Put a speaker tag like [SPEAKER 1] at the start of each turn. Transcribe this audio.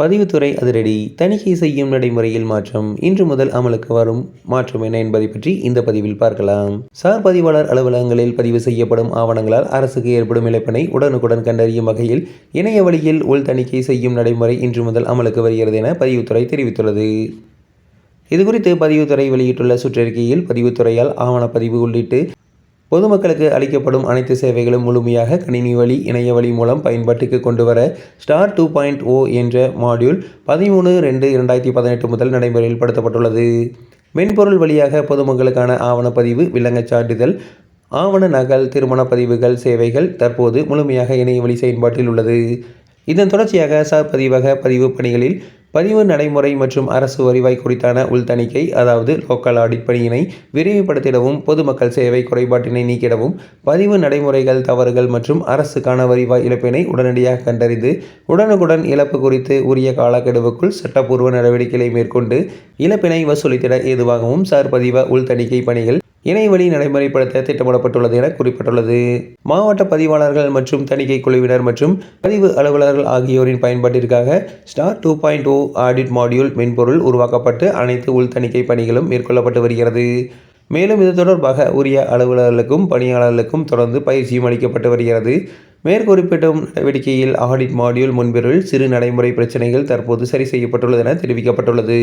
[SPEAKER 1] பதிவுத்துறை அதிரடி. தணிக்கை செய்யும் நடைமுறையில் மாற்றம். இன்று முதல் அமலுக்கு வரும். மாற்றம் என்ன என்பதை பற்றி இந்த பதிவில் பார்க்கலாம். சார் பதிவாளர் அலுவலகங்களில் பதிவு செய்யப்படும் ஆவணங்களால் அரசுக்கு ஏற்படும் இழப்பினை உடனுக்குடன் கண்டறியும் வகையில் இணைய வழியில் உள் தணிக்கை செய்யும் நடைமுறை இன்று முதல் அமலுக்கு வருகிறது என பதிவுத்துறை தெரிவித்துள்ளது. இதுகுறித்து பதிவுத்துறை வெளியிட்டுள்ள சுற்றறிக்கையில் பதிவுத்துறையால் ஆவணப்பதிவு உள்ளிட்டு பொதுமக்களுக்கு அளிக்கப்படும் அனைத்து சேவைகளும் முழுமையாக கணினி வழி இணைய வழி மூலம் பயன்பாட்டுக்கு கொண்டு வர ஸ்டார் டூ பாயிண்ட் ஓ என்ற மாடியூல் பதிமூணு ரெண்டு இரண்டாயிரத்தி பதினெட்டு முதல் நடைமுறையில் படுத்தப்பட்டுள்ளது. மென்பொருள் வழியாக பொதுமக்களுக்கான ஆவணப்பதிவு விலங்கச் சான்றிதழ் ஆவண நகல் திருமண பதிவுகள் சேவைகள் தற்போது முழுமையாக இணைய வழி செயல்பாட்டில் உள்ளது. இதன் தொடர்ச்சியாக சார் பதிவக பதிவு பணிகளில் பதிவு நடைமுறை மற்றும் அரசு வருவாய் குறித்தான உள்தணிக்கை அதாவது லோக்கல் ஆடிட் பணியினை விரிவுபடுத்திடவும் பொதுமக்கள் சேவை குறைபாட்டினை நீக்கிடவும் பதிவு நடைமுறைகள் தவறுகள் மற்றும் அரசுக்கான வருவாய் இழப்பினை உடனடியாக கண்டறிந்து உடனுக்குடன் இழப்பு குறித்து உரிய காலக்கெடுவுக்குள் சட்டப்பூர்வ நடவடிக்கைகளை மேற்கொண்டு இழப்பினை வசூலித்திட ஏதுவாகவும் சார் பதிவ உள்தணிக்கை பணிகள் இணையவழி நடைமுறைப்படுத்த திட்டமிடப்பட்டுள்ளது என குறிப்பிட்டுள்ளது. மாவட்ட பதிவாளர்கள் மற்றும் தணிக்கை குழுவினர் மற்றும் பதிவு அலுவலர்கள் ஆகியோரின் பயன்பாட்டிற்காக star two point O audit module மென்பொருள் உருவாக்கப்பட்டு அனைத்து உள் தணிக்கை பணிகளும் மேற்கொள்ளப்பட்டு வருகிறது. மேலும் இது தொடர்பாக உரிய அலுவலர்களுக்கும் பணியாளர்களுக்கும் தொடர்ந்து பயிற்சியும் அளிக்கப்பட்டு வருகிறது. மேற்குறிப்பிட்டும் நடவடிக்கையில் ஆடிட் மாடியூல் முன்பிருள் சிறு நடைமுறை பிரச்சனைகள் தற்போது சரி செய்யப்பட்டுள்ளது என தெரிவிக்கப்பட்டுள்ளது.